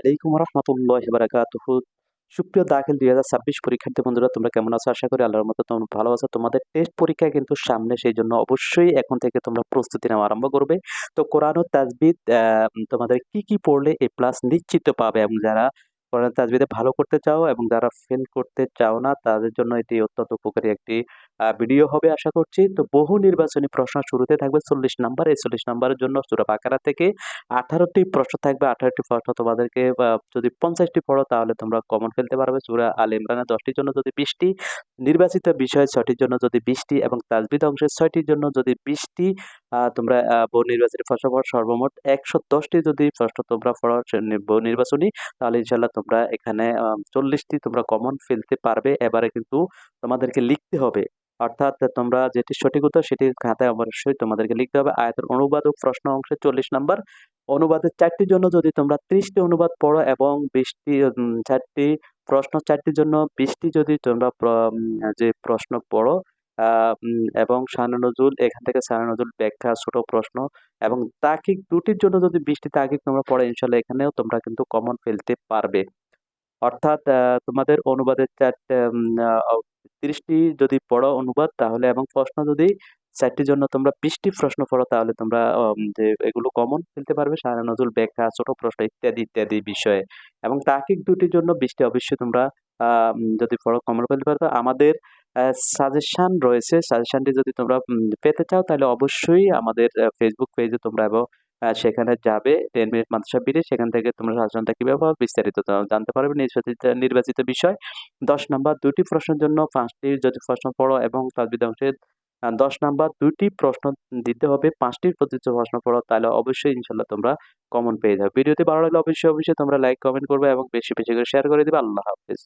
আলাইকুম রহমতুল্লাহ বারাকাতুহ। সুপ্রিয় দাখিল দুই হাজার ছাব্বিশ পরীক্ষার্থী বন্ধুরা, তোমরা কেমন আছো? আশা করি আল্লাহর মতো তোমরা ভালো আছো। তোমাদের টেস্ট পরীক্ষা কিন্তু সামনে, সেই জন্য অবশ্যই এখন থেকে তোমরা প্রস্তুতি নেওয়া আরম্ভ করবে। তো কোরআন ও তাজবিদ তোমাদের কি কি পড়লে এ প্লাস নিশ্চিত পাবে? এবং যারা কোরআন তাজবিদে ভালো করতে চাও এবং যারা ফেল করতে চাও না, তাদের জন্য এটি অত্যন্ত উপকারী একটি ভিডিও হবে আশা করছি। তো বহু নির্বাচনী প্রশ্ন শুরুতে থাকবে চল্লিশ নাম্বার এই চল্লিশ নাম্বারের জন্য সুরা বাকারা থেকে আঠারোটি প্রশ্ন থাকবে, আঠারোটি প্রশ্ন তোমাদেরকে যদি পঞ্চাশটি পড়ো তাহলে তোমরা কমন ফেলতে পারবে। সুরা আল ইমরানের দশটির জন্য যদি বিশটি, নির্বাচিত বিষয় ছয়টির জন্য যদি বিশটি এবং তাজবিদ অংশের ছয়টির জন্য যদি বিশটি তোমরা বহু নির্বাচনী প্রশ্ন পড়ো। সর্বমোট একশো দশটি যদি প্রশ্ন তোমরা পড়ো বহু নির্বাচনী, তাহলে ইনশাল্লাহ তোমরা এখানে চল্লিশটি তোমরা কমন ফেলতে পারবে। এবারে কিন্তু তোমাদেরকে লিখতে হবে। অর্থাৎ তোমরা যেটি সঠিক উত্তর সেটি খাতায় অবশ্যই তোমাদেরকে লিখতে হবে। আয়তের অনুবাদ ও প্রশ্ন অংশে চল্লিশ নাম্বার। অনুবাদের চারটির জন্য যদি তোমরা ত্রিশটি অনুবাদ পড়ো এবং বিশটি চারটি প্রশ্ন, চারটির জন্য বিশটি যদি তোমরা যে প্রশ্ন পড়ো এবং সানা নজরুল, এখান থেকে সানা নজরুল ব্যাখ্যা, ছোট প্রশ্ন এবং তাকিক দুটির জন্য যদি বিশটি তাকিক তোমরা পড়ো ইনশাল্লাহ এখানেও তোমরা কিন্তু কমন ফেলতে পারবে। অর্থাৎ তোমাদের অনুবাদের চারটে তিরিশটি যদি পড়ো অনুবাদ, তাহলে এবং প্রশ্ন যদি চারটির জন্য তোমরা বিশটি প্রশ্ন পড়ো, তাহলে তোমরা যে এগুলো কমন ফেলতে পারবে। সারা নজরুল ব্যাখ্যা, ছোট প্রশ্ন, ইত্যাদি ইত্যাদি বিষয়ে। এবং তাকিক দুটির জন্য বিশটি অবশ্যই তোমরা যদি পড়ো কমন ফেলতে পারবে। আমাদের সাজেশন রয়েছে। সাজেশনটি যদি তোমরা পেতে চাও, তাহলে অবশ্যই আমাদের ফেসবুক পেজে তোমরা এবং সেখানে যাবে টেন মিনিট মাদ্রাসা বিড়ে সেখান থেকে তোমরা সাজেশনটা কীভাবে পাবে বিস্তারিত জানতে পারবে। নির্বাচিত নির্বাচিত বিষয় দশ নাম্বার দুটি প্রশ্নের জন্য পাঁচটি যদি প্রশ্ন পড়ো এবং অংশের আহ, দশ নাম্বার দুটি প্রশ্ন দিতে হবে পাঁচটির যদি প্রশ্ন পড়ো তাহলে অবশ্যই ইনশাল্লাহ তোমরা কমন পেয়ে যাবে। ভিডিওটি ভালো লাগলে অবশ্যই অবশ্যই তোমরা লাইক কমেন্ট করবে এবং বেশি বেশি করে শেয়ার করে দিবে। আল্লাহ হাফিজ।